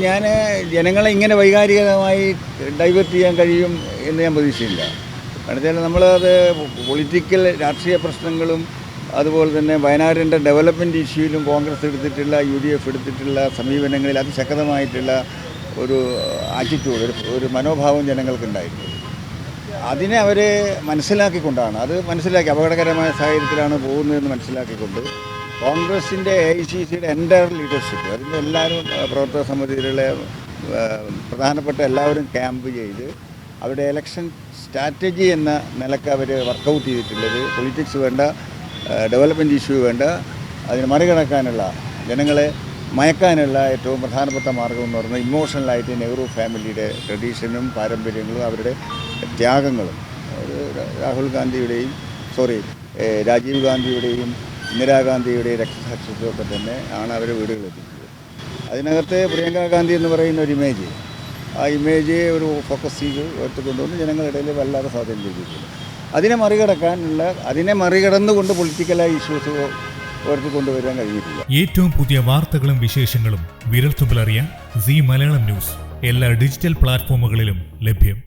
ഞാൻ ജനങ്ങളെ ഇങ്ങനെ വൈകാരികമായി ഡൈവേർട്ട് ചെയ്യാൻ കഴിയും എന്ന് ഞാൻ പ്രതീക്ഷയില്ല കാരണം നമ്മളത് പൊളിറ്റിക്കൽ രാഷ്ട്രീയ പ്രശ്നങ്ങളും അതുപോലെ തന്നെ വയനാടിന്റെ ഡെവലപ്മെന്റ് ഇഷ്യൂവിലും കോൺഗ്രസ് എടുത്തിട്ടുള്ള യു ഡി എഫ് എടുത്തിട്ടുള്ള സമീപനങ്ങളിൽ അതിശക്തമായിട്ടുള്ള ഒരു ആറ്റിറ്റ്യൂഡ് ഒരു മനോഭാവം ജനങ്ങൾക്കുണ്ടായിരുന്നു. അതിനെ അവർ മനസ്സിലാക്കിക്കൊണ്ടാണ് അത് മനസ്സിലാക്കി അപകടകരമായ സാഹചര്യത്തിലാണ് പോകുന്നതെന്ന് മനസ്സിലാക്കിക്കൊണ്ട് കോൺഗ്രസിന്റെ എ ഐ സി സിയുടെ എന്റയർ ലീഡർഷിപ്പ് അതിന്റെ എല്ലാവരും പ്രവർത്തക സമിതിയിലുള്ള പ്രധാനപ്പെട്ട എല്ലാവരും ക്യാമ്പ് ചെയ്ത് അവരുടെ ഇലക്ഷൻ സ്ട്രാറ്റജി എന്ന നിലയ്ക്ക് അവർ വർക്കൗട്ട് ചെയ്തിട്ടുള്ളത്. പൊളിറ്റിക്സ് വേണ്ട ഡെവലപ്മെന്റ് ഇഷ്യൂ വേണ്ട അതിനെ മറികടക്കാനുള്ള ജനങ്ങളെ മയക്കാനുള്ള ഏറ്റവും പ്രധാനപ്പെട്ട മാർഗം എന്ന് പറയുന്നത് ഇമോഷണലായിട്ട് നെഹ്റു ഫാമിലിയുടെ ട്രഡീഷനും പാരമ്പര്യങ്ങളും അവരുടെ ത്യാഗങ്ങളും. രാഹുൽ ഗാന്ധിയുടെയും സോറി രാജീവ് ഗാന്ധിയുടെയും ഇന്ദിരാഗാന്ധിയുടെയും രക്തസാക്ഷിത്വമൊക്കെ തന്നെ ആണ് അവരെ വീടുകളെത്തിച്ചത് അതിനകത്ത് പ്രിയങ്ക ഗാന്ധി എന്ന് പറയുന്ന ഒരു ഇമേജ് ആ ഇമേജ് ഒരു ഫോക്കസ് ചെയ്ത് ഉയർത്തിക്കൊണ്ടുവന്ന് ജനങ്ങളിടയിൽ വല്ലാതെ സ്വാധീനം ചെയ്തിട്ടുണ്ട് അതിനെ മറികടക്കാനുള്ള അതിനെ മറികടന്നുകൊണ്ട് പൊളിറ്റിക്കലായ ഇഷ്യൂസ് ഉയർത്തിക്കൊണ്ടുവരാൻ കഴിഞ്ഞിട്ടില്ല. ഏറ്റവും പുതിയ വാർത്തകളും വിശേഷങ്ങളും വിരൽത്തുമ്പിലറിയാൻ സി മലയാളം ന്യൂസ്. എല്ലാ ഡിജിറ്റൽ പ്ലാറ്റ്ഫോമുകളിലും ലഭ്യം.